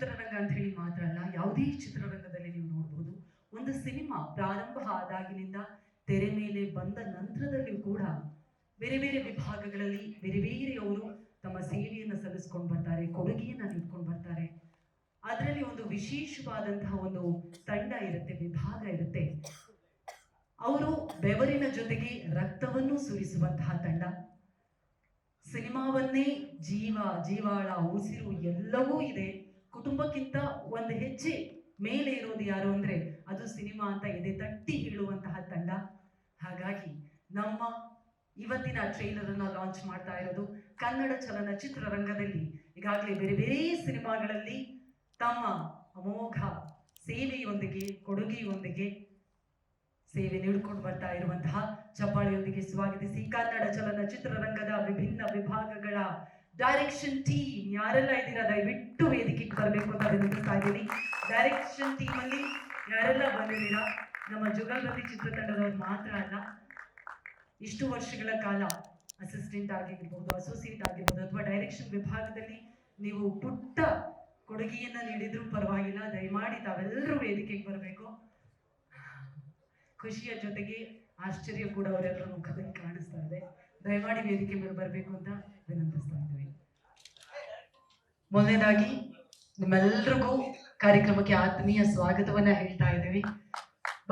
ಚಿತ್ರರಂಗ ಅಂತ ಹೇಳಿ ಮಾತ್ರ ಅಲ್ಲ ಯಾವುದೇ ಚಿತ್ರರಂಗದಲ್ಲಿ ನೀವು ನೋಡಬಹುದು ಒಂದು ಸಿನಿಮಾ ಪ್ರಾರಂಭ ಆದಾಗಿನಿಂದ ತೆರೆ ಮೇಲೆ ಬಂದ ನಂತರದಲ್ಲಿ ಕೂಡ ಬೇರೆ ಬೇರೆ ವಿಭಾಗಗಳಲ್ಲಿ ಬೇರೆ ಬೇರೆಯವರು ತಮ್ಮ ಸೇವೆಯನ್ನು ಸಲ್ಲಿಸ್ಕೊಂಡು ಬರ್ತಾರೆ ಕೊಡುಗೆಯನ್ನು ನೀಡ್ಕೊಂಡು ಬರ್ತಾರೆ ಅದರಲ್ಲಿ ಒಂದು ವಿಶೇಷವಾದಂತಹ ಒಂದು ತಂಡ ಇರುತ್ತೆ ವಿಭಾಗ ಇರುತ್ತೆ ಅವರು ಬೆವರಿನ ಜೊತೆಗೆ ರಕ್ತವನ್ನು ಸುರಿಸುವಂತಹ ತಂಡ ಸಿನಿಮಾವನ್ನೇ ಜೀವ ಜೀವಾಳ ಉಸಿರು ಎಲ್ಲವೂ ಇದೆ ಕುಟುಂಬಕ್ಕಿಂತ ಒಂದು ಹೆಜ್ಜೆ ಮೇಲೆ ಇರೋದು ಯಾರು ಅಂದ್ರೆ ಅದು ಸಿನಿಮಾ ಅಂತ ಎದೆ ತಟ್ಟಿ ಹೇಳುವಂತಹ ತಂಡ ಹಾಗಾಗಿ ನಮ್ಮ ಇವತ್ತಿನ ಟ್ರೈಲರ್ ಅನ್ನ ಲಾಂಚ್ ಮಾಡ್ತಾ ಇರೋದು ಕನ್ನಡ ಚಲನಚಿತ್ರ ರಂಗದಲ್ಲಿ ಈಗಾಗಲೇ ಬೇರೆ ಬೇರೆ ಸಿನಿಮಾಗಳಲ್ಲಿ ತಮ್ಮ ಅಮೋಘ ಸೇವೆಯೊಂದಿಗೆ ಕೊಡುಗೆಯೊಂದಿಗೆ ಸೇವೆ ನೀಡಿಕೊಂಡು ಬರ್ತಾ ಇರುವಂತಹ ಚಪ್ಪಾಳಿಯೊಂದಿಗೆ ಸ್ವಾಗತಿಸಿ ಕನ್ನಡ ಚಲನಚಿತ್ರರಂಗದ ವಿಭಿನ್ನ ವಿಭಾಗಗಳ ಡೈರೆಕ್ಷನ್ ಟೀಮ್ ಯಾರೆಲ್ಲ ಇದ್ದೀರಾ ದಯವಿಟ್ಟು ವೇದಿಕೆಗೆ ಬರಬೇಕು ಅಂತ ಅಭಿನಂದಿಸ್ತಾ ಇದ್ದೀನಿ ಡೈರೆಕ್ಷನ್ ಅಲ್ಲಿ ಯಾರೆಲ್ಲ ಬಂದಿದ್ದೀರಾ ನಮ್ಮ ಜುಗಲ್ಬಂದಿ ಚಿತ್ರತಂಡದವರು ಮಾತ್ರ ಅಲ್ಲ ಇಷ್ಟು ವರ್ಷಗಳ ಕಾಲ ಅಸಿಸ್ಟೆಂಟ್ ಆಗಿರ್ಬೋದು ಅಸೋಸಿಯೇಟ್ ಆಗಿರ್ಬೋದು ಅಥವಾ ಡೈರೆಕ್ಷನ್ ವಿಭಾಗದಲ್ಲಿ ನೀವು ಪುಟ್ಟ ಕೊಡುಗೆಯನ್ನ ನೀಡಿದ್ರೂ ಪರವಾಗಿಲ್ಲ ದಯಮಾಡಿ ತಾವೆಲ್ಲರೂ ವೇದಿಕೆಗೆ ಬರಬೇಕು ಖುಷಿಯ ಜೊತೆಗೆ ಆಶ್ಚರ್ಯ ಕೂಡ ಅವರೆಲ್ಲರ ಮುಖದಲ್ಲಿ ಕಾಣಿಸ್ತಾ ಇದೆ ದಯಮಾಡಿ ವೇದಿಕೆ ಮೇಲೆ ಬರಬೇಕು ಅಂತ ವಿನಂತಿಸ್ತಾ ಇದ್ದೇವೆ ಮೊದಲನೇದಾಗಿ ನಿಮ್ಮೆಲ್ರಿಗೂ ಕಾರ್ಯಕ್ರಮಕ್ಕೆ ಆತ್ಮೀಯ ಸ್ವಾಗತವನ್ನ ಹೇಳ್ತಾ ಇದ್ದೀವಿ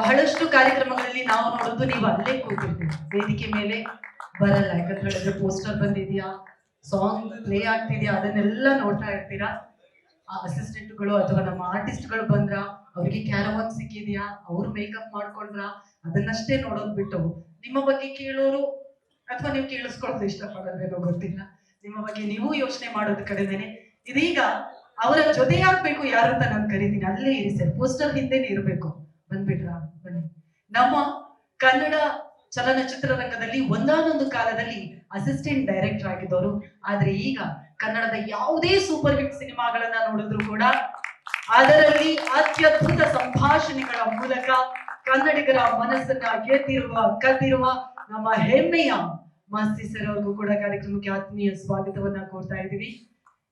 ಬಹಳಷ್ಟು ಕಾರ್ಯಕ್ರಮಗಳಲ್ಲಿ ನಾವು ನೋಡೋದು ನೀವು ಅಲ್ಲೇ ಕೂತಿರ್ತೀವಿ ವೇದಿಕೆ ಮೇಲೆ ಬರಲ್ಲ ಯಾಕಂದ್ರೆ ಪೋಸ್ಟರ್ ಬಂದಿದ್ಯಾ ಸಾಂಗ್ ಪ್ಲೇ ಆಗ್ತಿದ್ಯಾ ಅದನ್ನೆಲ್ಲ ನೋಡ್ತಾ ಇರ್ತೀರಾ ಆ ಅಸಿಸ್ಟೆಂಟ್ಗಳು ಅಥವಾ ನಮ್ಮ ಆರ್ಟಿಸ್ಟ್ಗಳು ಬಂದ್ರ ಅವ್ರಿಗೆ ಕ್ಯಾರವಾನ್ ಸಿಕ್ಕಿದ್ಯಾ ಅವ್ರು ಮೇಕಪ್ ಮಾಡ್ಕೊಂಡ್ರ ಅದನ್ನಷ್ಟೇ ನೋಡೋದ್ ಬಿಟ್ಟು ನಿಮ್ಮ ಬಗ್ಗೆ ಕೇಳೋರು ಅಥವಾ ನೀವು ಕೇಳಿಸ್ಕೊಳ್ಳೋದು ಇಷ್ಟಪಡೋದೇನೋ ಗೊತ್ತಿಲ್ಲ ನಿಮ್ಮ ಬಗ್ಗೆ ನೀವು ಯೋಚನೆ ಮಾಡೋದು ಕಡೆನೆ ಇದೀಗ ಅವರ ಜೊತೆ ಯಾರು ಅಂತ ನಾನು ಕರೀತೀನಿ ಅಲ್ಲೇ ಇರಿ ಸರ್ ಪೋಸ್ಟರ್ ಹಿಂದೆ ಇರಬೇಕು ಬಂದ್ಬಿಟ್ರ ಬನ್ನಿ ನಮ್ಮ ಕನ್ನಡ ಚಲನಚಿತ್ರ ರಂಗದಲ್ಲಿ ಒಂದಾನೊಂದು ಕಾಲದಲ್ಲಿ ಅಸಿಸ್ಟೆಂಟ್ ಡೈರೆಕ್ಟರ್ ಆಗಿದ್ದವರು ಆದ್ರೆ ಈಗ ಕನ್ನಡದ ಯಾವುದೇ ಸೂಪರ್ ಹಿಟ್ ಸಿನಿಮಾಗಳನ್ನ ನೋಡಿದ್ರು ಕೂಡ ಅದರಲ್ಲಿ ಅತ್ಯದ್ಭುತ ಸಂಭಾಷಣೆಗಳ ಮೂಲಕ ಕನ್ನಡಿಗರ ಮನಸ್ಸನ್ನ ಗೆದ್ದಿರುವ ಕದ್ದಿರುವ ನಮ್ಮ ಹೆಮ್ಮೆಯ ಮಾಸ್ತಿ ಸರ್ ಅವ್ರಿಗೂ ಕೂಡ ಕಾರ್ಯಕ್ರಮಕ್ಕೆ ಆತ್ಮೀಯ ಸ್ವಾಗತವನ್ನ ಕೋರ್ತಾ ಇದ್ದೀವಿ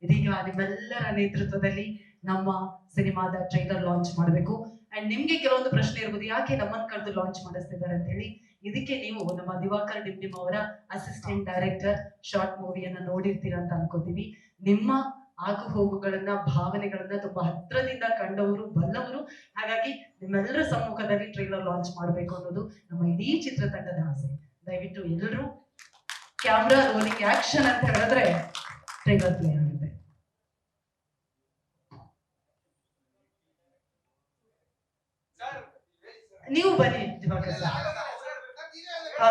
ಇದೀಗ ನಿಮ್ಮೆಲ್ಲರ ನೇತೃತ್ವದಲ್ಲಿ ನಮ್ಮ ಸಿನಿಮಾದ ಟ್ರೈಲರ್ ಲಾಂಚ್ ಮಾಡಬೇಕು ಅಂಡ್ ನಿಮ್ಗೆ ಕೆಲವೊಂದು ಪ್ರಶ್ನೆ ಇರ್ಬೋದು ಯಾಕೆ ನಮ್ಮನ್ ಕರೆದು ಲಾಂಚ್ ಮಾಡಿಸ್ತಿದ್ದಾರೆ ಅಂತ ಹೇಳಿ ಇದಕ್ಕೆ ನೀವು ನಮ್ಮ ದಿವಾಕರ್ ಡಿಮ್ಡಿಮ್ ಅವರ ಅಸಿಸ್ಟೆಂಟ್ ಡೈರೆಕ್ಟರ್ ಶಾರ್ಟ್ ಮೂವಿಯನ್ನ ನೋಡಿರ್ತೀರಾ ಅಂತ ಅನ್ಕೋತೀವಿ ನಿಮ್ಮ ಆಗು ಹೋಗುಗಳನ್ನ ಭಾವನೆಗಳನ್ನ ತುಂಬಾ ಹತ್ರದಿಂದ ಕಂಡವರು ಬಲ್ಲವರು ಹಾಗಾಗಿ ನಿಮ್ಮೆಲ್ಲರ ಸಮ್ಮುಖದಲ್ಲಿ ಟ್ರೈಲರ್ ಲಾಂಚ್ ಮಾಡಬೇಕು ಅನ್ನೋದು ನಮ್ಮ ಇಡೀ ಚಿತ್ರತಂಡದ ಆಸೆ ದಯವಿಟ್ಟು ಎಲ್ಲರೂ ಕ್ಯಾಮ್ರಾ ರೋಲಿಂಗ್ ಆಕ್ಷನ್ ಅಂತ ಹೇಳಿದ್ರೆ ಟ್ರೈಲರ್ ಪ್ಲೇ ನೀವು ಬನ್ನಿ ಸರ್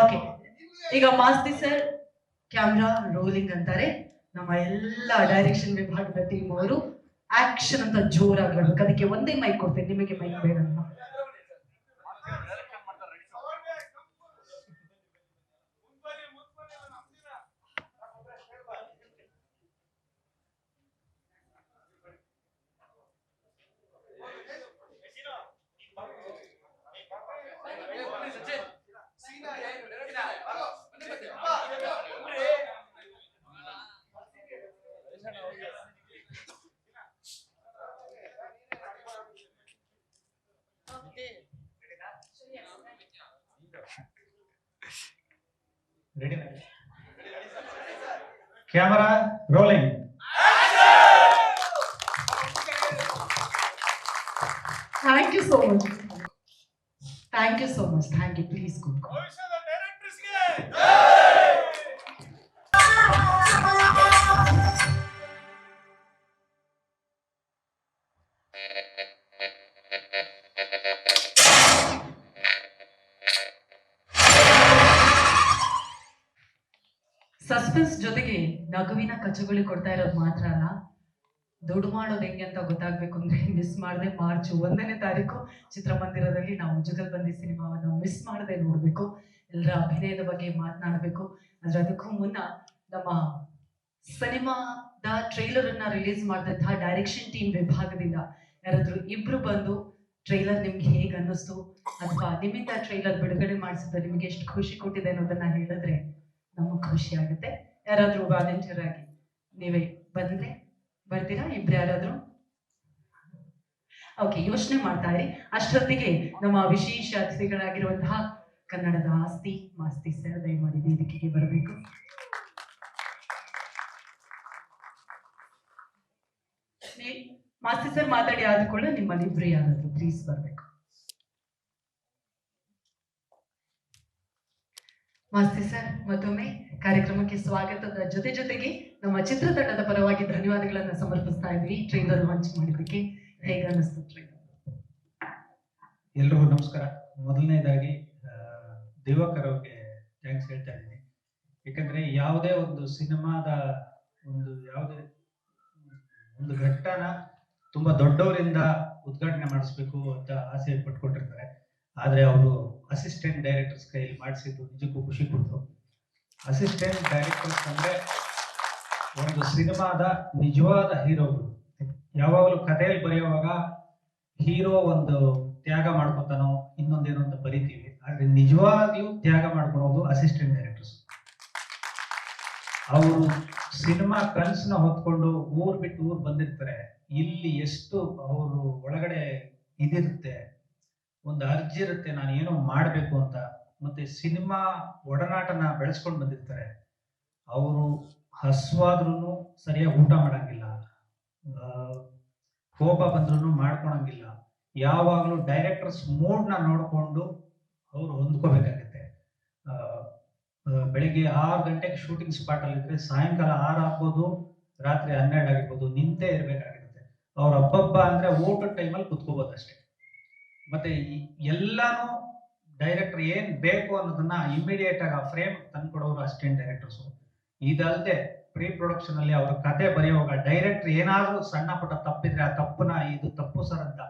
ಓಕೆ ಈಗ ಮಾಸ್ತಿ ಸರ್ ಕ್ಯಾಮ್ರಾ ರೋಲಿಂಗ್ ಅಂತಾರೆ ನಮ್ಮ ಎಲ್ಲ ಡೈರೆಕ್ಷನ್ ವಿಭಾಗದ ಟೀಮ್ ಅವರು ಆಕ್ಷನ್ ಅಂತ ಜೋರಾಗಿ ಅದಕ್ಕೆ ಒಂದೇ ಮೈಕ್ ಕೊಡ್ತೇನೆ ನಿಮಗೆ ಮೈಕ್ ಬೇಡ camera rolling thank you so much thank you so much thank you please good ಕಚುಗಳಿ ಕೊಡ್ತಾ ಇರೋದು ಮಾತ್ರ ಅಲ್ಲ ದುಡ್ಡು ಮಾಡೋದು ಹೆಂಗೆ ಅಂತ ಗೊತ್ತಾಗ್ಬೇಕು ಅಂದ್ರೆ ಮಿಸ್ ಮಾಡದೆ ಮಾರ್ಚ್ ಒಂದನೇ ತಾರೀಕು ಚಿತ್ರಮಂದಿರದಲ್ಲಿ ನಾವು ಜುಗಲ್ ಬಂದಿ ಸಿನಿಮಾವನ್ನು ಮಿಸ್ ಮಾಡದೆ ನೋಡ್ಬೇಕು ಎಲ್ಲರ ಅಭಿನಯದ ಬಗ್ಗೆ ಮಾತನಾಡಬೇಕು ಆದ್ರೆ ಅದಕ್ಕೂ ಮುನ್ನ ನಮ್ಮ ಸಿನಿಮಾದ ಟ್ರೈಲರ್ ಅನ್ನ ರಿಲೀಸ್ ಮಾಡಿದಂತಹ ಡೈರೆಕ್ಷನ್ ಟೀಮ್ ವಿಭಾಗದಿಂದ ಯಾರಾದ್ರೂ ಇಬ್ರು ಬಂದು ಟ್ರೈಲರ್ ನಿಮ್ಗೆ ಹೇಗೆ ಅನ್ನಿಸ್ತು ಅಥವಾ ನಿಮ್ಮಿಂದ ಟ್ರೈಲರ್ ಬಿಡುಗಡೆ ಮಾಡಿಸಿದ ನಿಮ್ಗೆ ಎಷ್ಟು ಖುಷಿ ಕೊಟ್ಟಿದೆ ಅನ್ನೋದನ್ನ ಹೇಳಿದ್ರೆ ನಮಗ್ ಖುಷಿ ಆಗುತ್ತೆ ಯಾರಾದ್ರೂ ವಾಲಂಟಿಯರ್ ಆಗಿ ನೀವೇ ಬಂದ್ರೆ ಬರ್ತೀರಾ ಇಬ್ರು ಯಾರಾದ್ರೂ ಓಕೆ ಯೋಚನೆ ಮಾಡ್ತಾ ಇರಿ ಅಷ್ಟೊತ್ತಿಗೆ ನಮ್ಮ ವಿಶೇಷ ಅತಿಥಿಗಳಾಗಿರುವಂತಹ ಕನ್ನಡದ ಆಸ್ತಿ ಮಾಸ್ತಿ ಸರ್ ದಯಮಾಡಿ ವೇದಿಕೆಗೆ ಬರಬೇಕು ಮಾಸ್ತಿ ಸರ್ ಮಾತಾಡಿ ಆದ ಕೂಡ ನಿಮ್ಮಲ್ಲಿ ಇಬ್ರು ಯಾರಾದ್ರೂ ಪ್ಲೀಸ್ ಬರಬೇಕು ಮಾಸ್ತಿ ಸರ್ ಮತ್ತೊಮ್ಮೆ ಕಾರ್ಯಕ್ರಮಕ್ಕೆ ಸ್ವಾಗತದ ಜೊತೆ ಜೊತೆಗೆ ನಮ್ಮ ಚಿತ್ರತಂಡದ ಪರವಾಗಿ ಧನ್ಯವಾದಗಳನ್ನು ಸಮರ್ಪಿಸ್ತಾ ಇದ್ವಿ ಟ್ರೈಲರ್ ಲಾಂಚ್ ಮಾಡೋದಕ್ಕೆ ಹೇಗೆ ಅನ್ನಿಸ್ತು ಎಲ್ರಿಗೂ ನಮಸ್ಕಾರ ಮೊದಲನೇದಾಗಿ ದಿವಾಕರ್ ಅವ್ರಿಗೆ ಥ್ಯಾಂಕ್ಸ್ ಹೇಳ್ತಾ ಇದ್ದೀನಿ ಯಾಕಂದ್ರೆ ಯಾವುದೇ ಒಂದು ಸಿನಿಮಾದ ಒಂದು ಯಾವುದೇ ಒಂದು ಘಟ್ಟನ ತುಂಬಾ ದೊಡ್ಡವರಿಂದ ಉದ್ಘಾಟನೆ ಮಾಡಿಸ್ಬೇಕು ಅಂತ ಆಸೆ ಪಟ್ಕೊಂಡಿರ್ತಾರೆ ಆದರೆ ಅವರು ಅಸಿಸ್ಟೆಂಟ್ ಡೈರೆಕ್ಟರ್ಸ್ ಕೈಯಲ್ಲಿ ಮಾಡಿಸಿದ್ದು ನಿಜಕ್ಕೂ ಖುಷಿ ಕೊಡ್ತು ಅಸಿಸ್ಟೆಂಟ್ ಡೈರೆಕ್ಟರ್ಸ್ ಅಂದರೆ ಒಂದು ಸಿನಿಮಾದ ನಿಜವಾದ ಹೀರೋಗಳು ಯಾವಾಗಲೂ ಕಥೆಯಲ್ಲಿ ಬರೆಯುವಾಗ ಹೀರೋ ಒಂದು ತ್ಯಾಗ ಮಾಡ್ಕೊತಾನೋ ಇನ್ನೊಂದೇನೋ ಅಂತ ಬರಿತೀವಿ ಆದರೆ ನಿಜವಾಗಿಯೂ ತ್ಯಾಗ ಮಾಡ್ಕೊಳೋದು ಅಸಿಸ್ಟೆಂಟ್ ಡೈರೆಕ್ಟರ್ಸ್ ಅವರು ಸಿನಿಮಾ ಕನಸನ್ನ ಹೊತ್ಕೊಂಡು ಊರ್ ಬಿಟ್ಟು ಊರ್ ಬಂದಿರ್ತಾರೆ ಇಲ್ಲಿ ಎಷ್ಟು ಅವರು ಒಳಗಡೆ ಇದಿರುತ್ತೆ ಒಂದು ಅರ್ಜಿ ಇರುತ್ತೆ ನಾನು ಏನೋ ಮಾಡಬೇಕು ಅಂತ ಮತ್ತೆ ಸಿನಿಮಾ ಒಡನಾಟನ ಬೆಳೆಸ್ಕೊಂಡು ಬಂದಿರ್ತಾರೆ ಅವರು ಹಸುವಾದ್ರೂ ಸರಿಯಾಗಿ ಊಟ ಮಾಡಂಗಿಲ್ಲ ಕೋಪ ಬಂದ್ರೂ ಮಾಡ್ಕೊಳಂಗಿಲ್ಲ ಯಾವಾಗಲೂ ಡೈರೆಕ್ಟರ್ಸ್ ಮೂಡ್ನ ನೋಡಿಕೊಂಡು ಅವರು ಹೊಂದ್ಕೋಬೇಕಾಗತ್ತೆ ಬೆಳಿಗ್ಗೆ ಆರು ಗಂಟೆಗೆ ಶೂಟಿಂಗ್ ಸ್ಪಾಟ್ ಅಲ್ಲಿ ಇದ್ರೆ ಸಾಯಂಕಾಲ ಆರು ಆಗ್ಬೋದು ರಾತ್ರಿ ಹನ್ನೆರಡು ಆಗಿರ್ಬೋದು ನಿಂತೇ ಇರಬೇಕಾಗಿರುತ್ತೆ ಅವ್ರ ಹಬ್ಬಬ್ಬ ಅಂದ್ರೆ ಊಟದ ಟೈಮಲ್ಲಿ ಕುತ್ಕೋಬೋದು ಅಷ್ಟೇ ಮತ್ತೆ ಎಲ್ಲಾನು ಡೈರೆಕ್ಟರ್ ಏನ್ ಬೇಕು ಅನ್ನೋದನ್ನ ಇಮಿಡಿಯೇಟ್ ಆಗಿ ಆ ಫ್ರೇಮ್ ತಂದ್ಕೊಡೋರು ಅಸಿಸ್ಟೆಂಟ್ ಡೈರೆಕ್ಟರ್ಸ್ ಇದಲ್ಲದೆ ಪ್ರೀ ಪ್ರೊಡಕ್ಷನ್ ಅಲ್ಲಿ ಅವ್ರ ಕತೆ ಬರೆಯುವಾಗ ಡೈರೆಕ್ಟರ್ ಏನಾದರೂ ಸಣ್ಣ ಪುಟ್ಟ ತಪ್ಪಿದ್ರೆ ಆ ತಪ್ಪನ ಇದು ತಪ್ಪು ಸರ್ ಅಂತ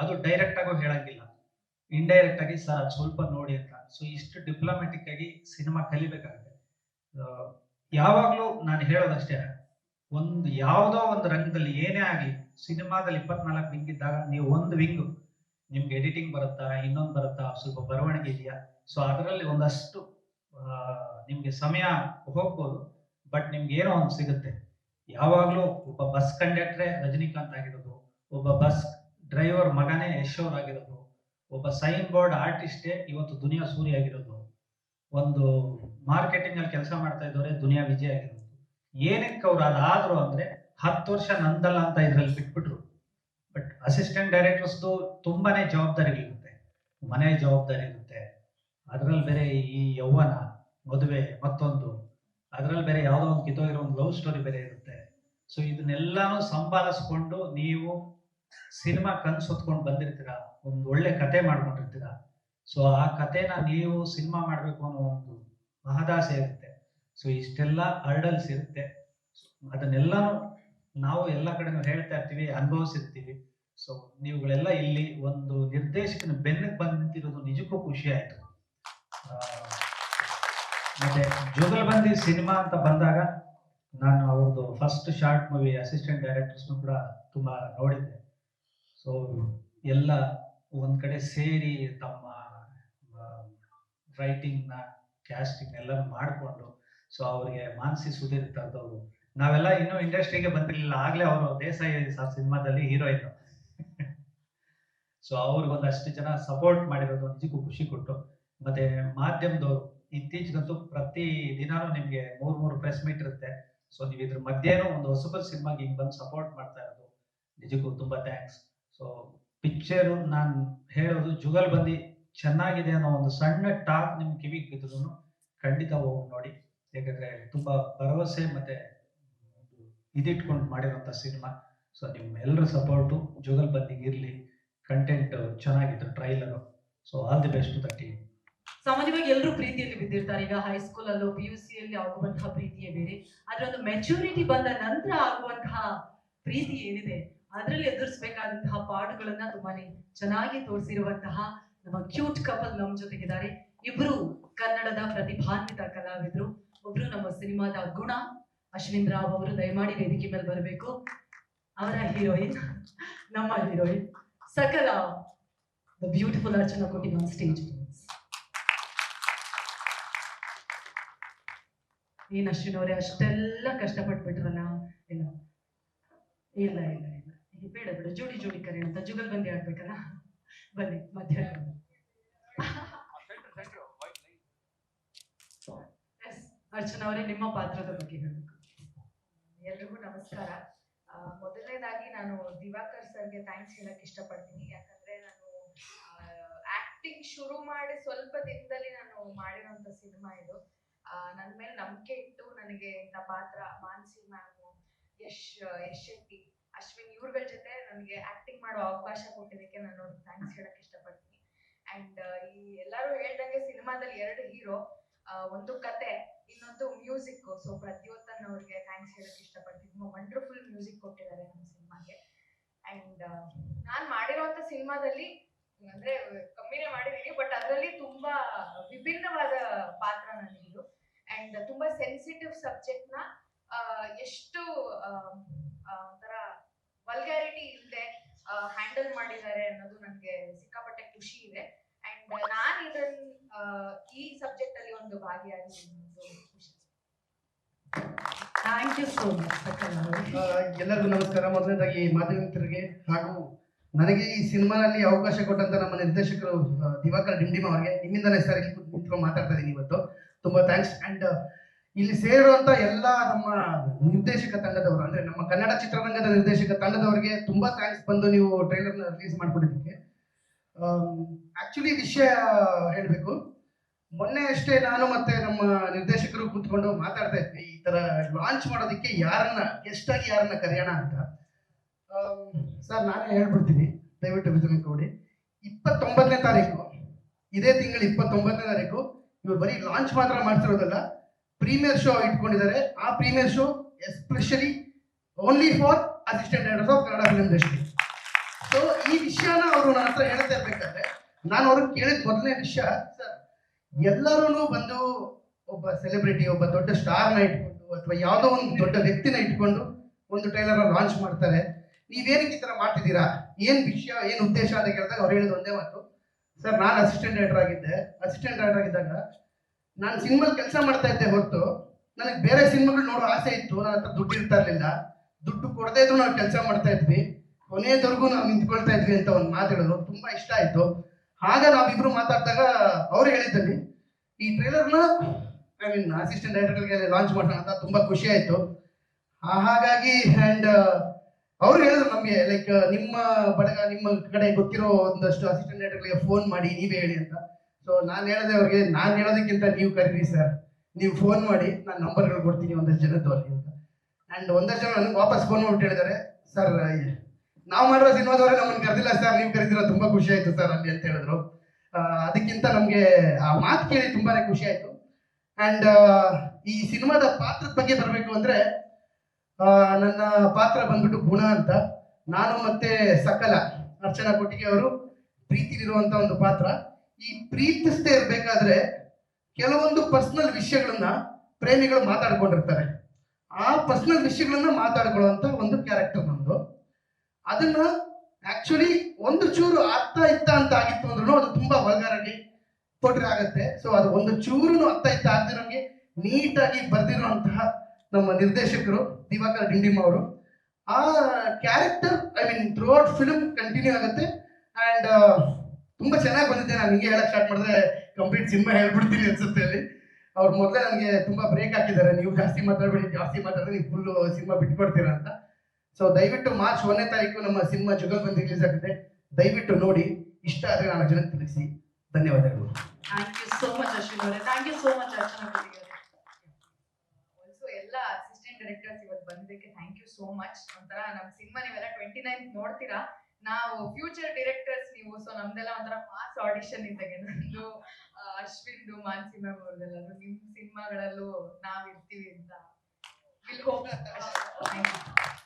ಅದು ಡೈರೆಕ್ಟ್ ಆಗೋ ಹೇಳಂಗಿಲ್ಲ ಇಂಡೈರೆಕ್ಟ್ ಆಗಿ ಸರ್ ಅದು ಸ್ವಲ್ಪ ನೋಡಿ ಅಂತ ಸೊ ಇಷ್ಟು ಡಿಪ್ಲೊಮ್ಯಾಟಿಕ್ ಆಗಿ ಸಿನಿಮಾ ಕಲಿಬೇಕಾಗುತ್ತೆ ಯಾವಾಗ್ಲೂ ನಾನು ಹೇಳೋದಷ್ಟೇ ಒಂದು ಯಾವುದೋ ಒಂದು ರಂಗದಲ್ಲಿ ಏನೇ ಆಗಲಿ ಸಿನಿಮಾದಲ್ಲಿ ಇಪ್ಪತ್ನಾಲ್ಕು ವಿಂಗ್ ಇದ್ದಾಗ ನೀವು ಒಂದು ವಿಂಗ್ ನಿಮ್ಗೆ ಎಡಿಟಿಂಗ್ ಬರುತ್ತಾ ಇನ್ನೊಂದು ಬರುತ್ತಾ ಸ್ವಲ್ಪ ಬರವಣಿಗೆ ಇದೆಯಾ ಸೊ ಅದರಲ್ಲಿ ಒಂದಷ್ಟು ನಿಮ್ಗೆ ಸಮಯ ಹೋಗ್ಬೋದು ಬಟ್ ನಿಮ್ಗೆ ಏನೋ ಒಂದು ಸಿಗುತ್ತೆ ಯಾವಾಗಲೂ ಒಬ್ಬ ಬಸ್ ಕಂಡಕ್ಟ್ರೇ ರಜನಿಕಾಂತ್ ಆಗಿರೋದು ಒಬ್ಬ ಬಸ್ ಡ್ರೈವರ್ ಮಗನೇ ಯಶೋರ್ ಆಗಿರೋದು ಒಬ್ಬ ಸೈನ್ ಬೋರ್ಡ್ ಆರ್ಟಿಸ್ಟೇ ಇವತ್ತು ದುನಿಯಾ ಸೂರ್ಯ ಆಗಿರೋದು ಒಂದು ಮಾರ್ಕೆಟಿಂಗ್ ಅಲ್ಲಿ ಕೆಲಸ ಮಾಡ್ತಾ ಇದ್ದವರೇ ದುನಿಯಾ ವಿಜಯ್ ಆಗಿರೋದು ಏನಕ್ಕೆ ಅವ್ರು ಅದಾದ್ರು ಅಂದ್ರೆ ಹತ್ತು ವರ್ಷ ನಂದಲ್ಲ ಅಂತ ಇದ್ರಲ್ಲಿ ಬಿಟ್ಬಿಟ್ರು ಬಟ್ ಅಸಿಸ್ಟೆಂಟ್ ಡೈರೆಕ್ಟರ್ಸ್ದು ತುಂಬಾನೇ ಜವಾಬ್ದಾರಿಗಳಿರುತ್ತೆ ಮನೆ ಜವಾಬ್ದಾರಿ ಇರುತ್ತೆ ಅದರಲ್ಲಿ ಬೇರೆ ಈ ಯೌವನ ಮದುವೆ ಮತ್ತೊಂದು ಅದರಲ್ಲಿ ಬೇರೆ ಯಾವುದೋ ಒಂದು ಇರೋ ಒಂದು ಲವ್ ಸ್ಟೋರಿ ಬೇರೆ ಇರುತ್ತೆ ಸೊ ಇದನ್ನೆಲ್ಲಾನು ಸಂಪಾದಿಸ್ಕೊಂಡು ನೀವು ಸಿನಿಮಾ ಕನ್ಸು ಹೊತ್ಕೊಂಡು ಬಂದಿರ್ತೀರ ಒಂದು ಒಳ್ಳೆ ಕತೆ ಮಾಡ್ಕೊಂಡಿರ್ತೀರ ಸೊ ಆ ಕತೆನ ನೀವು ಸಿನಿಮಾ ಮಾಡಬೇಕು ಅನ್ನೋ ಒಂದು ಮಹದಾಸೆ ಇರುತ್ತೆ ಸೊ ಇಷ್ಟೆಲ್ಲ ಹರ್ಡಲ್ಸ್ ಇರುತ್ತೆ ಅದನ್ನೆಲ್ಲಾನು ನಾವು ಎಲ್ಲ ಕಡೆನೂ ಹೇಳ್ತಾ ಇರ್ತೀವಿ ಅನುಭವಿಸಿರ್ತೀವಿ ಸೊ ನೀವುಗಳೆಲ್ಲ ಇಲ್ಲಿ ಒಂದು ನಿರ್ದೇಶಕನ ಬೆನ್ನಕ್ಕೆ ಬಂದಿರೋದು ನಿಜಕ್ಕೂ ಖುಷಿ ಆಯ್ತು ಮತ್ತೆ ಬಂದಿ ಸಿನಿಮಾ ಅಂತ ಬಂದಾಗ ನಾನು ಅವ್ರದ್ದು ಫಸ್ಟ್ ಶಾರ್ಟ್ ಮೂವಿ ಅಸಿಸ್ಟೆಂಟ್ ಡೈರೆಕ್ಟರ್ಸ್ನು ಕೂಡ ತುಂಬಾ ನೋಡಿದ್ದೆ ಸೊ ಎಲ್ಲ ಒಂದ್ ಕಡೆ ಸೇರಿ ತಮ್ಮ ರೈಟಿಂಗ್ನ ಕ್ಯಾಸ್ಟಿಂಗ್ ಎಲ್ಲ ಮಾಡಿಕೊಂಡು ಸೊ ಅವ್ರಿಗೆ ಮಾನಸಿ ಸುಧೀರ್ ನಾವೆಲ್ಲ ಇನ್ನೂ ಇಂಡಸ್ಟ್ರಿಗೆ ಬಂದಿರಲಿಲ್ಲ ಆಗ್ಲೇ ಅವರು ದೇಸಾಯಿ ಸರ್ ಸಿನಿಮಾದಲ್ಲಿ ಹೀರೋ ಇದ್ರು ಸೊ ಅವ್ರಿಗೊಂದಷ್ಟು ಜನ ಸಪೋರ್ಟ್ ಮಾಡಿರೋದು ನಿಜಕ್ಕೂ ಖುಷಿ ಕೊಟ್ಟು ಮತ್ತೆ ಮಾಧ್ಯಮದವರು ಇತ್ತೀಚೆಗಂತೂ ಪ್ರತಿ ದಿನಾನು ನಿಮ್ಗೆ ಮೂರ್ ಮೂರು ಪ್ರೆಸ್ ಮೀಟ್ ಇರುತ್ತೆ ಸೊ ನೀವು ಇದ್ರ ಮಧ್ಯಾಹ್ನ ಒಂದು ಹೊಸಬರ್ ಸಿನಿಮಾಗೆ ಹಿಂಗ್ ಬಂದು ಸಪೋರ್ಟ್ ಮಾಡ್ತಾ ಇರೋದು ನಿಜಕ್ಕೂ ತುಂಬಾ ಥ್ಯಾಂಕ್ಸ್ ಸೊ ಪಿಕ್ಚರ್ ನಾನು ಹೇಳೋದು ಜುಗಲ್ ಬಂದಿ ಚೆನ್ನಾಗಿದೆ ಅನ್ನೋ ಒಂದು ಸಣ್ಣ ಟಾಕ್ ನಿಮ್ ಕಿವಿಗೆ ಬಿದ್ರು ಖಂಡಿತ ಹೋಗಿ ನೋಡಿ ಯಾಕಂದ್ರೆ ತುಂಬಾ ಭರವಸೆ ಮತ್ತೆ ಇದಿಟ್ಕೊಂಡು ಮಾಡಿರೋಂಥ ಸಿನಿಮಾ ಸೊ ನಿಮ್ಮೆಲ್ಲರ ಸಪೋರ್ಟು ಜೋಗಲ್ ಬಂದಿಗೆ ಕಂಟೆಂಟ್ ಚೆನ್ನಾಗಿತ್ತು trailer so all the best to the team ಸಾಮಾನ್ಯವಾಗಿ ಎಲ್ಲರೂ ಪ್ರೀತಿಯಲ್ಲಿ ಬಿದ್ದಿರ್ತಾರೆ ಈಗ ಹೈಸ್ಕೂಲ್ ಅಲ್ಲೋ ಪಿ ಯು ಸಿಯಲ್ಲಿ ಆಗುವಂತಹ ಪ್ರೀತಿಯೇ ಬೇರೆ ಆದ್ರೆ ಒಂದು ಮೆಚುರಿಟಿ ಬಂದ ನಂತರ ಆಗುವಂತಹ ಪ್ರೀತಿ ಏನಿದೆ ಅದರಲ್ಲಿ ಎದುರಿಸಬೇಕಾದಂತಹ ಪಾಡುಗಳನ್ನ ತುಂಬಾನೇ ಚೆನ್ನಾಗಿ ತೋರಿಸಿರುವಂತಹ ನಮ್ಮ ಕ್ಯೂಟ್ ಕಪಲ್ ನಮ್ ಜೊತೆಗಿದ್ದಾರೆ ಇಬ್ರು ಕನ್ನಡದ ಪ್ರತಿಭಾನ್ವಿತ ಕಲಾವಿದರು ಒಬ್ರು ನಮ್ಮ ಸಿನಿಮಾದ ಗುಣ ಅಶ್ವಿನ್ ರಾವ್ ಅವರು ದಯಮಾಡಿ ವೇದಿಕೆ ಮೇಲೆ ಬರಬೇಕು ಅವರ ಹೀರೋಯಿನ್ ನಮ್ಮ ಹೀರೋಯಿನ್ ಸಕಲ ಬ್ಯೂಟಿಫುಲ್ ಅರ್ಚನಾ ಕೋಟಿ ಸ್ಟೇಜ್ ಏನ್ ಅಶ್ವಿನ್ ಅವರೇ ಅಷ್ಟೆಲ್ಲ ಕಷ್ಟಪಟ್ಬಿಟ್ರಲ್ಲ ಇಲ್ಲ ಇಲ್ಲ ಇಲ್ಲ ಇಲ್ಲ ಬೇಡ ಬೇಡ ಜೋಡಿ ಜೋಡಿ ಕರೆ ಅಂತ ಜುಗಲ್ ಬಂದಿ ಆಡ್ಬೇಕಲ್ಲ ಬನ್ನಿ ಮಧ್ಯಾಹ್ನ ಅರ್ಚನಾ ಅವರೇ ನಿಮ್ಮ ಪಾತ್ರದ ಬಗ್ಗೆ ಹೇಳಬೇಕು ನಮಸ್ಕಾರ ಮೊದಲನೇದಾಗಿ ನಾನು ದಿವಾಕರ್ ಸರ್ಗೆ ಥ್ಯಾಂಕ್ಸ್ ಹೇಳಕ್ ಇಷ್ಟಪಡ್ತೀನಿ ಯಾಕಂದ್ರೆ ನಾನು ಆಕ್ಟಿಂಗ್ ಶುರು ಮಾಡಿ ಸ್ವಲ್ಪ ದಿನದಲ್ಲಿ ನಾನು ಅಂತ ಸಿನಿಮಾ ಇದು ನನ್ನ ಮೇಲೆ ನಂಬಿಕೆ ಇಟ್ಟು ನನಗೆ ಇಂಥ ಪಾತ್ರ ಮಾನ್ಸಿ ಮ್ಯಾಮು ಯಶ್ ಯಶ್ ಶೆಟ್ಟಿ ಅಶ್ವಿನ್ ಇವ್ರಗಳ ಜೊತೆ ನನಗೆ ಆಕ್ಟಿಂಗ್ ಮಾಡೋ ಅವಕಾಶ ಕೊಟ್ಟಿದ್ದಕ್ಕೆ ನಾನು ಥ್ಯಾಂಕ್ಸ್ ಹೇಳಕ್ ಇಷ್ಟಪಡ್ತೀನಿ ಅಂಡ್ ಈ ಎಲ್ಲರೂ ಹೇಳ್ದಂಗೆ ಸಿನಿಮಾದಲ್ಲಿ ಎರಡು ಹೀರೋ ಒಂದು ಕತೆ ಇನ್ನೊಂದು ಮ್ಯೂಸಿಕ್ ಸೊ ಪ್ರತಿಯೊತ್ತನ್ನ ಅವ್ರಿಗೆ ಥ್ಯಾಂಕ್ಸ್ ಹೇಳಕ್ ಇಷ್ಟ ವಂಡರ್ಫುಲ್ ಮ್ಯೂಸಿಕ್ ಕೊಟ್ಟಿದ್ದಾರೆ ನಮ್ಮ ಸಿನಿಮಾಗೆ ಅಂಡ್ uh, ನಾನು ಮಾಡಿರೋಂಥ ಸಿನಿಮಾದಲ್ಲಿ ಅಂದರೆ ಕಮ್ಮಿನೇ ಮಾಡಿದ್ದೀನಿ ಬಟ್ ಅದರಲ್ಲಿ ತುಂಬ ವಿಭಿನ್ನವಾದ ಪಾತ್ರ ನನಗಿದು ಆ್ಯಂಡ್ ತುಂಬ ಸೆನ್ಸಿಟಿವ್ ಸಬ್ಜೆಕ್ಟ್ನ ಎಷ್ಟು ಒಂಥರ ವಲ್ಗ್ಯಾರಿಟಿ ಇಲ್ಲದೆ ಹ್ಯಾಂಡಲ್ ಮಾಡಿದ್ದಾರೆ ಅನ್ನೋದು ನನಗೆ ಸಿಕ್ಕಾಪಟ್ಟೆ ಖುಷಿ ಇದೆ ಆ್ಯಂಡ್ ನಾನು ಇದನ್ನ ಈ ಸಬ್ಜೆಕ್ಟಲ್ಲಿ ಅಲ್ಲಿ ಒಂದು ಭಾಗಿಯಾಗಿ ಖುಷಿ ಥ್ಯಾಂಕ್ ಯು ಎಲ್ಲರಿಗೂ ನಮಸ್ಕಾರ ಮೊದಲನೇದಾಗಿ ಮಾಧ್ಯಮ ಹಾಗೂ ನನಗೆ ಈ ಸಿನಿಮಾನಲ್ಲಿ ಅವಕಾಶ ಕೊಟ್ಟಂತ ನಮ್ಮ ನಿರ್ದೇಶಕರು ದಿವಾಕರ್ ಡಿಂಡಿಮ ಅವರಿಗೆ ನಿಮ್ಮಿಂದಲೇ ಸರ್ ಇಲ್ಲಿ ನಿಂತ್ಕೊಂಡು ಮಾತಾಡ್ತಾ ಇದೀನಿ ಇವತ್ತು ತುಂಬಾ ಥ್ಯಾಂಕ್ಸ್ ಅಂಡ್ ಇಲ್ಲಿ ಸೇರುವಂತ ಎಲ್ಲ ನಮ್ಮ ನಿರ್ದೇಶಕ ತಂಡದವರು ಅಂದ್ರೆ ನಮ್ಮ ಕನ್ನಡ ಚಿತ್ರರಂಗದ ನಿರ್ದೇಶಕ ತಂಡದವರಿಗೆ ತುಂಬಾ ಥ್ಯಾಂಕ್ಸ್ ಬಂದು ನೀವು ಟ್ರೈಲರ್ ರಿಲೀಸ್ ಮಾಡ್ಕೊಡಿದ್ದಕ್ಕೆ ಆಕ್ಚುಲಿ ವಿಷಯ ಹೇಳಬೇಕು ಮೊನ್ನೆ ಅಷ್ಟೇ ನಾನು ಮತ್ತೆ ನಮ್ಮ ನಿರ್ದೇಶಕರು ಕೂತ್ಕೊಂಡು ಮಾತಾಡ್ತಾ ಇದ್ವಿ ಈ ತರ ಲಾಂಚ್ ಮಾಡೋದಕ್ಕೆ ಯಾರನ್ನ ಗೆಸ್ಟ್ ಆಗಿ ಯಾರನ್ನ ಕರೆಯೋಣ ಅಂತ ಸರ್ ನಾನೇ ಹೇಳ್ಬಿಡ್ತೀನಿ ದಯವಿಟ್ಟು ವಿಜಯ ಕೌಡಿ ಇಪ್ಪತ್ತೊಂಬತ್ತನೇ ತಾರೀಕು ಇದೇ ತಿಂಗಳು ಇಪ್ಪತ್ತೊಂಬತ್ತನೇ ತಾರೀಕು ಇವರು ಬರೀ ಲಾಂಚ್ ಮಾತ್ರ ಮಾಡ್ತಿರೋದಲ್ಲ ಪ್ರೀಮಿಯರ್ ಶೋ ಇಟ್ಕೊಂಡಿದ್ದಾರೆ ಆ premiere show especially only for assistant directors of Kannada film industry so ಈ ವಿಷಯನ ಅವರು ನನ್ನ ಹತ್ರ ಹೇಳ್ತಾ ಇರ್ಬೇಕಾದ್ರೆ ನಾನು ಅವ್ರಿಗೆ ಕೇಳಿದ ಮೊದಲನೇ ವಿಷಯ ಎಲ್ಲರೂ ಬಂದು ಒಬ್ಬ ಸೆಲೆಬ್ರಿಟಿ ಒಬ್ಬ ದೊಡ್ಡ ಸ್ಟಾರ್ನ ಇಟ್ಕೊಂಡು ಅಥವಾ ಯಾವುದೋ ಒಂದು ದೊಡ್ಡ ವ್ಯಕ್ತಿನ ಇಟ್ಕೊಂಡು ಒಂದು ಟ್ರೈಲರ್ ಲಾಂಚ್ ಮಾಡ್ತಾರೆ ನೀವೇನಕ್ಕೆ ಈ ತರ ಮಾಡ್ತಿದ್ದೀರಾ ಏನ್ ವಿಷಯ ಏನು ಉದ್ದೇಶ ಅಂತ ಕೇಳಿದಾಗ ಅವ್ರು ಹೇಳಿದ ಒಂದೇ ಮಾತು ಸರ್ ನಾನು ಅಸಿಸ್ಟೆಂಟ್ ಡೈರೆಕ್ಟರ್ ಆಗಿದ್ದೆ ಅಸಿಸ್ಟೆಂಟ್ ಡೈರೆಕ್ಟರ್ ಆಗಿದ್ದಾಗ ನಾನು ಸಿನಿಮಾ ಕೆಲಸ ಮಾಡ್ತಾ ಇದ್ದೆ ಹೊರತು ನನಗೆ ಬೇರೆ ಸಿನಿಮಾಗಳು ನೋಡೋ ಆಸೆ ಇತ್ತು ನನ್ನ ಹತ್ರ ದುಡ್ಡು ಇರ್ತಾ ಇರಲಿಲ್ಲ ದುಡ್ಡು ಕೊಡದೇ ಇದ್ರು ನಾವು ಕೆಲಸ ಮಾಡ್ತಾ ಇದ್ವಿ ಕೊನೆಯದವರೆಗೂ ನಾವು ನಿಂತ್ಕೊಳ್ತಾ ಇದ್ವಿ ಅಂತ ಒಂದು ಮಾತು ತುಂಬ ತುಂಬಾ ಇಷ್ಟ ಆಯ್ತು ಆಗ ನಾವಿಬ್ರು ಮಾತಾಡಿದಾಗ ಅವ್ರು ಹೇಳಿದ್ದಲ್ಲಿ ಈ ಟ್ರೈಲರ್ನ ಐ ಮೀನ್ ಅಸಿಸ್ಟೆಂಟ್ ಡೈರೆಕ್ಟರ್ಗೆ ಲಾಂಚ್ ಮಾಡೋಣ ಅಂತ ತುಂಬ ಖುಷಿ ಆಯಿತು ಹಾಗಾಗಿ ಆ್ಯಂಡ್ ಅವ್ರು ಹೇಳಿದ್ರು ನಮಗೆ ಲೈಕ್ ನಿಮ್ಮ ಬಳಗ ನಿಮ್ಮ ಕಡೆ ಗೊತ್ತಿರೋ ಒಂದಷ್ಟು ಅಸಿಸ್ಟೆಂಟ್ ಡೈರೆಕ್ಟರ್ಗೆ ಫೋನ್ ಮಾಡಿ ನೀವೇ ಹೇಳಿ ಅಂತ ಸೊ ನಾನು ಹೇಳದೆ ಅವ್ರಿಗೆ ನಾನು ಹೇಳೋದಕ್ಕಿಂತ ನೀವು ಕರೀರಿ ಸರ್ ನೀವು ಫೋನ್ ಮಾಡಿ ನಾನು ನಂಬರ್ಗಳು ಕೊಡ್ತೀನಿ ಒಂದಷ್ಟು ಜನದ್ದು ಅಲ್ಲಿ ಅಂತ ಆ್ಯಂಡ್ ಒಂದಷ್ಟು ಜನ ನನಗೆ ವಾಪಸ್ ಫೋನ್ ಮಾಡ್ಬಿಟ್ಟು ಹೇಳಿದ್ದಾರೆ ಸರ್ ನಾವು ಮಾಡಿರೋ ಸಿನಿಮಾದವರೇ ನಮ್ಮನ್ನು ಕರೆದಿಲ್ಲ ಸರ್ ನೀವು ಕರಿತೀರ ತುಂಬ ಖುಷಿ ಆಯಿತು ಸರ್ ಅಲ್ಲಿ ಅಂತ ಹೇಳಿದ್ರು ಅದಕ್ಕಿಂತ ನಮಗೆ ಆ ಮಾತು ಕೇಳಿ ತುಂಬಾನೇ ಖುಷಿ ಆಯಿತು ಆ್ಯಂಡ್ ಈ ಸಿನಿಮಾದ ಪಾತ್ರದ ಬಗ್ಗೆ ಬರಬೇಕು ಅಂದರೆ ನನ್ನ ಪಾತ್ರ ಬಂದ್ಬಿಟ್ಟು ಗುಣ ಅಂತ ನಾನು ಮತ್ತೆ ಸಕಲ ಅರ್ಚನಾ ಕೊಟ್ಟಿಗೆ ಅವರು ಪ್ರೀತಿಲಿರುವಂಥ ಒಂದು ಪಾತ್ರ ಈ ಪ್ರೀತಿಸ್ತೇ ಇರಬೇಕಾದ್ರೆ ಕೆಲವೊಂದು ಪರ್ಸನಲ್ ವಿಷಯಗಳನ್ನ ಪ್ರೇಮಿಗಳು ಮಾತಾಡ್ಕೊಂಡಿರ್ತಾರೆ ಆ ಪರ್ಸನಲ್ ವಿಷಯಗಳನ್ನ ಮಾತಾಡ್ಕೊಳ್ಳುವಂತ ಒಂದು ಕ್ಯಾರೆಕ್ಟರ್ ನಮ್ದು ಅದನ್ನ ಆಕ್ಚುಲಿ ಒಂದು ಚೂರು ಅತ್ತ ಇತ್ತ ಅಂತ ಆಗಿತ್ತು ಅಂದ್ರೂ ಅದು ತುಂಬಾ ಹೊಲ್ಗಾರಾಗಿ ಕೊಟ್ರೆ ಆಗತ್ತೆ ಸೊ ಅದು ಒಂದು ಚೂರು ಅತ್ತ ಇತ್ತ ಆಗದಿರೋಂಗೆ ನೀಟಾಗಿ ಬರ್ದಿರುವಂತಹ ನಮ್ಮ ನಿರ್ದೇಶಕರು ದಿವಾಕರ್ ಡಿಂಡಿಮ್ ಅವರು ಆ character I mean throughout film continue ಆಗುತ್ತೆ ಅಂಡ್ ತುಂಬಾ ಚೆನ್ನಾಗಿ ಬಂದಿದೆ ನಾನು ಹಿಂಗೆ ಹೇಳಕ್ ಸ್ಟಾರ್ಟ್ ಮಾಡಿದ್ರೆ ಕಂಪ್ಲೀಟ್ ಸಿನಿಮಾ ಹೇಳ್ಬಿಡ್ತೀನಿ ಅನ್ಸುತ್ತೆ ಅಲ್ಲಿ ಅವ್ರು ಮೊದಲೇ ನನಗೆ ತುಂಬಾ ಬ್ರೇಕ್ ಹಾಕಿದ್ದಾರೆ ನೀವು ಜಾಸ್ತಿ ಮಾತಾಡ್ಬೇಡಿ ಜಾಸ್ತಿ ಮಾತಾಡಿದ್ರೆ ನೀವು ಫುಲ್ ಸಿನಿಮಾ ಬಿಟ್ಕೊಡ್ತೀರಾ ಅಂತ ಸೊ ದಯವಿಟ್ಟು ಮಾರ್ಚ್ ಒಂದನೇ ತಾರೀಕು ನಮ್ಮ ಸಿನಿಮಾ ಜುಗಲ್ಬಂದಿ ರಿಲೀಸ್ ಆಗುತ್ತೆ ದಯವಿಟ್ಟು ನೋಡಿ ಇಷ್ಟ ಆದರೆ ನಾನು ಜನ ತಿಳಿಸಿ ಧನ್ಯವಾದಗಳು thank you so much Ashwin ಅವರೇ thank you so much Archana also ಎಲ್ಲ ಅಸಿಸ್ಟೆಂಟ್ ಡೈರೆಕ್ಟರ್ಸ್ ಇವತ್ತು ಬಂದಿದ್ದಕ್ಕೆ ಥ್ಯಾಂಕ್ ಯು ಸೋ ಮಚ್ ಒಂಥರ ನಮ್ಮ ಸಿನಿಮಾ ನೀವೆಲ್ಲ ಟ್ವೆಂಟಿ ನೈನ್ ನೋಡ್ತೀರಾ ನಾವು ಫ್ಯೂಚರ್ ಡೈರೆಕ್ಟರ್ಸ್ ನೀವು ಸೊ ನಮ್ದೆಲ್ಲ ಒಂಥರ ಮಾಸ್ ಆಡಿಷನ್ ಇದ್ದಾಗೆ ನಂದು ಅಶ್ವಿನ್ದು ಮಾನ್ಸಿ ಮ್ಯಾಮ್ ಅವ್ರದ್ದೆಲ್ಲ ನಿಮ್ ಸಿನಿಮಾಗಳಲ್ಲೂ ನಾವ್ ಇರ್ತೀವಿ ಅಂತ ವಿಲ್ ಹೋಗ್